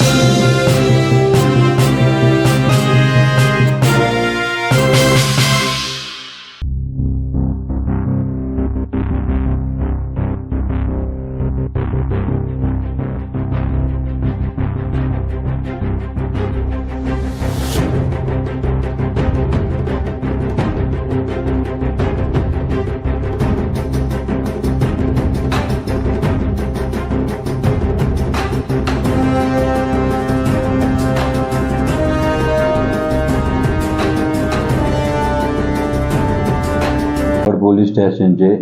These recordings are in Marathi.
गड पोलीस स्टेशनचे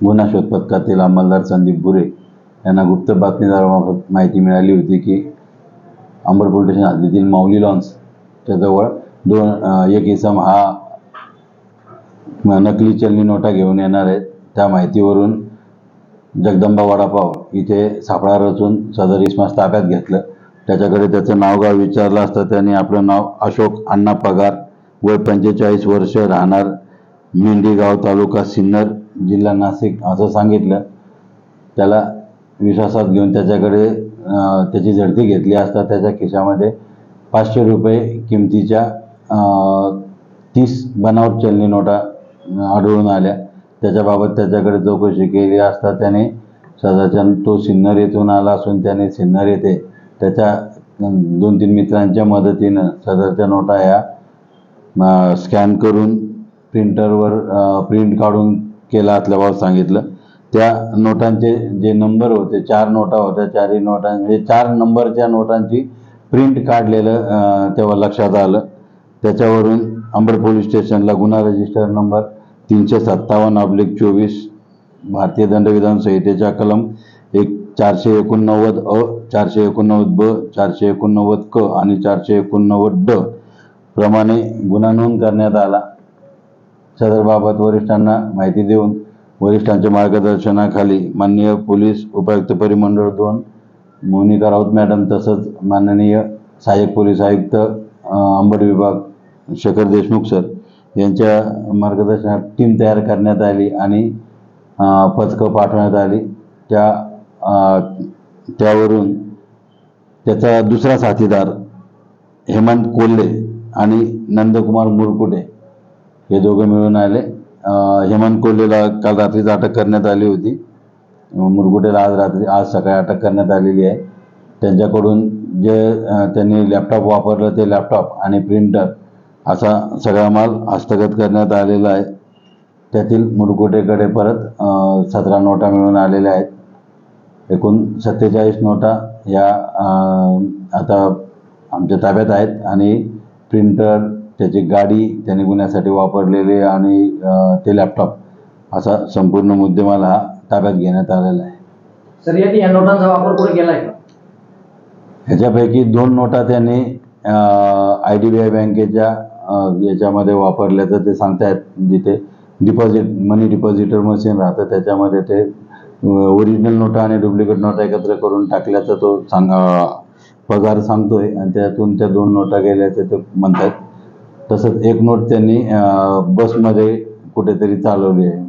गुन्हा शोध पथकातील अंमलदार संदीप भुरे यांना गुप्त बातमीदारामार्फत माहिती मिळाली होती की अंबरपूर स्टेशन हद्दीतील माऊली लॉन्सच्या जवळ दोन एक इसम हा नकली चलनी नोटा घेऊन येणार आहेत त्या माहितीवरून जगदंबा वडापाव इथे सापळा रचून सदर इसमास ताब्यात घेतलं. त्याच्याकडे त्याचं नावगाव विचारलं असता. त्याने आपलं नाव अशोक अण्णा पगार वय पंचेचाळीस वर्ष राहणार. मेंढेगाव तालुका सिन्नर जिल्हा नाशिक असं सांगितलं. त्याला विश्वासात घेऊन त्याच्याकडे त्याची झडती घेतली असता त्याच्या खिशामध्ये पाचशे रुपये किमतीच्या तीस बनावट चलनी नोटा आढळून आल्या. त्याच्याबाबत त्याच्याकडे चौकशी केली असता त्याने सदाच्या तो सिन्नर येथून आला असून त्याने सिन्नर येथे त्याच्या दोन तीन मित्रांच्या मदतीनं सदरच्या नोटा ह्या स्कॅन करून प्रिंटरवर प्रिंट काढून केला असल्याबाबत सांगितलं. त्या नोटांचे जे नंबर होते चार नोटा होत्या चारही नोटां म्हणजे चार नंबरच्या नोटांची प्रिंट काढलेलं तेव्हा लक्षात आलं. त्याच्यावरून अंबड पोलीस स्टेशनला गुन्हा रजिस्टर नंबर तीनशे सत्तावन्न अब्लिक चोवीस भारतीय दंडविधान संहितेच्या कलम एक चारशे एकोणनव्वद अ चारशे एकोणनव्वद ब चारशे एकोणनव्वद क आणि चारशे एकोणनव्वद ड प्रमाणे गुन्हा नोंद करण्यात आला. सदरबाबत वरिष्ठांना माहिती देऊन वरिष्ठांच्या मार्गदर्शनाखाली माननीय पोलीस उपायुक्त परिमंडळ दोन मोनिका राऊत मॅडम तसंच माननीय सहाय्यक पोलीस आयुक्त अंबड विभाग शेखर देशमुख सर यांच्या मार्गदर्शनात टीम तयार करण्यात आली आणि पथकं पाठवण्यात आली. त्या त्यावरून त्याचा दुसरा साथीदार हेमंत कोल्हे आणि नंदकुमार मुरकुटे हे दोघं मिळून आले. हेमंत कोल्हेला काल रात्रीच अटक करण्यात आली होती. मुरगुटेला आज रात्री आज सकाळी अटक करण्यात आलेली आहे. त्यांच्याकडून जे त्यांनी लॅपटॉप वापरलं ते लॅपटॉप आणि प्रिंटर असा सगळा माल हस्तगत करण्यात आलेला आहे. त्यातील मुरगुटेकडे परत सतरा नोटा मिळून आलेल्या आहेत. एकूण सत्तेचाळीस नोटा या आता आमच्या ताब्यात आहेत आणि प्रिंटर त्याची गाडी त्याने गुन्ह्यासाठी वापरलेले आणि ते लॅपटॉप असा संपूर्ण मुद्देमाल हा ताब्यात घेण्यात आलेला आहे. सर यांनी या नोटांचा वापर कुठे केलाय का? ह्याच्यापैकी दोन नोटा त्यांनी आय डी बी आय बँकेच्या याच्यामध्ये वापरल्याचं ते सांगतायत जिथे डिपॉझिट मनी डिपॉझिटर मशीन राहतं त्याच्यामध्ये ते ओरिजिनल नोटा आणि डुप्लिकेट नोटा एकत्र करून टाकल्याचा तो सांगा पगार सांगतोय. आणि त्यातून त्या दोन नोटा गेल्याचं ते म्हणतात तसंच एक नोट त्यांनी बसमध्ये कुठेतरी चालवली आहे.